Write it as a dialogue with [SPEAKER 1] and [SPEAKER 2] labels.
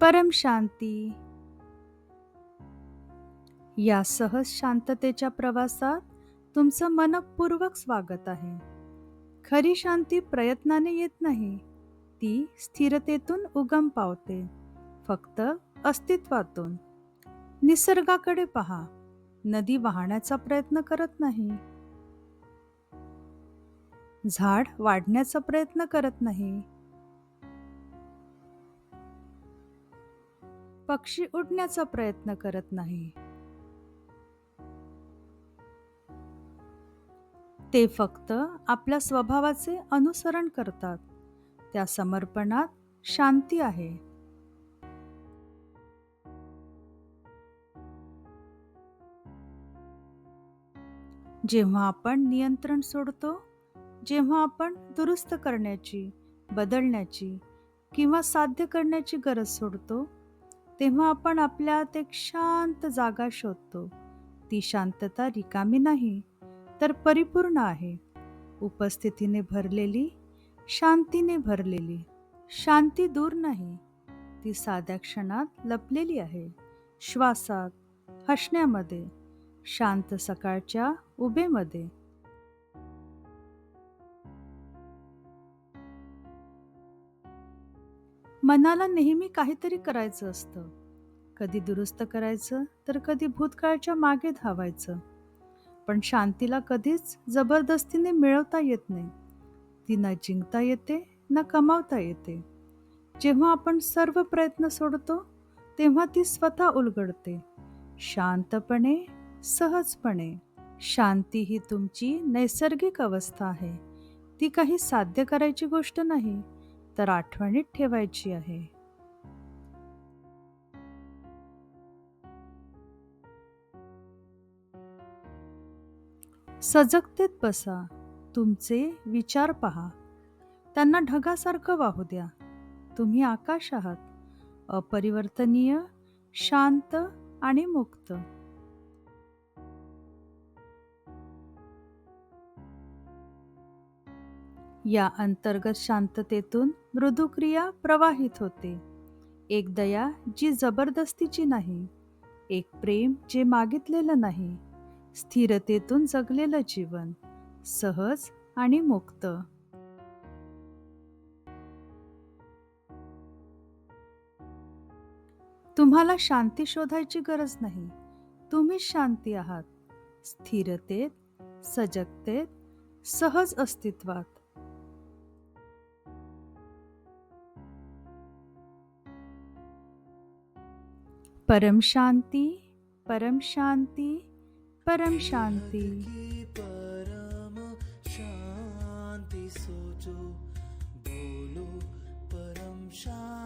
[SPEAKER 1] परम शांती. या सहज शांततेच्या प्रवासात तुमचं मनपूर्वक स्वागत आहे. खरी शांती प्रयत्नाने येत नाही ती स्थिरतेतून उगम पावते. फक्त अस्तित्वातून. निसर्गाकडे पहा नदी वाहण्याचा प्रयत्न करत नाही. झाड वाढण्याचा प्रयत्न करत नाही पक्षी उडण्याचा प्रयत्न करत नाही. ते फक्त आपल्या स्वभावाचे अनुसरण करतात. त्या समर्पणात शांती आहे. जेव्हा आपण नियंत्रण सोडतो जेव्हा आपण दुरुस्त करण्याची बदलण्याची किंवा साध्य करण्याची गरज सोडतो तेव्हा आपण आपल्यात एक शांत जागा शोधतो. ती शांतता रिकामी नाही तर परिपूर्ण आहे. उपस्थितीने भरलेली शांतीने भरलेली. शांती दूर नाही. ती साध्या क्षणात लपलेली आहे. श्वासात हसण्यामध्ये शांत सकाळच्या उभेमध्ये. मनाला नेहमी काहीतरी करायचं असतं. कधी दुरुस्त करायचं तर कधी भूतकाळच्या मागे धावायचं. पण शांतीला कधीच जबरदस्तीने मिळवता येत नाही. ती न जिंकता येते न कमावता येते. जेव्हा आपण सर्व प्रयत्न सोडतो तेव्हा ती स्वतः उलगडते. शांतपणे सहजपणे. शांती ही तुमची नैसर्गिक अवस्था आहे. ती काही साध्य करायची गोष्ट नाही. तर आठवणीत ठेवायची आहे. सजगतेत बसा तुमचे विचार पहा. त्यांना ढगासारखं वाहू द्या. तुम्ही आकाश आहात. अपरिवर्तनीय शांत आणि मुक्त. या अंतर्गत शांततेतून मृदुक्रिया प्रवाहित होते. एक दया जी जबरदस्तीची नाही एक प्रेम जे मागितलेलं नाही स्थिरतेतून जगलेलं जीवन सहज आणि मुक्त. तुम्हाला शांती शोधायची गरज नाही. तुम्ही शांती आहात. स्थिरतेत सजगतेत सहज अस्तित्वात. परम शांती परम शांती परम शांती.
[SPEAKER 2] परम शांति सोचो बोलो परम शांती.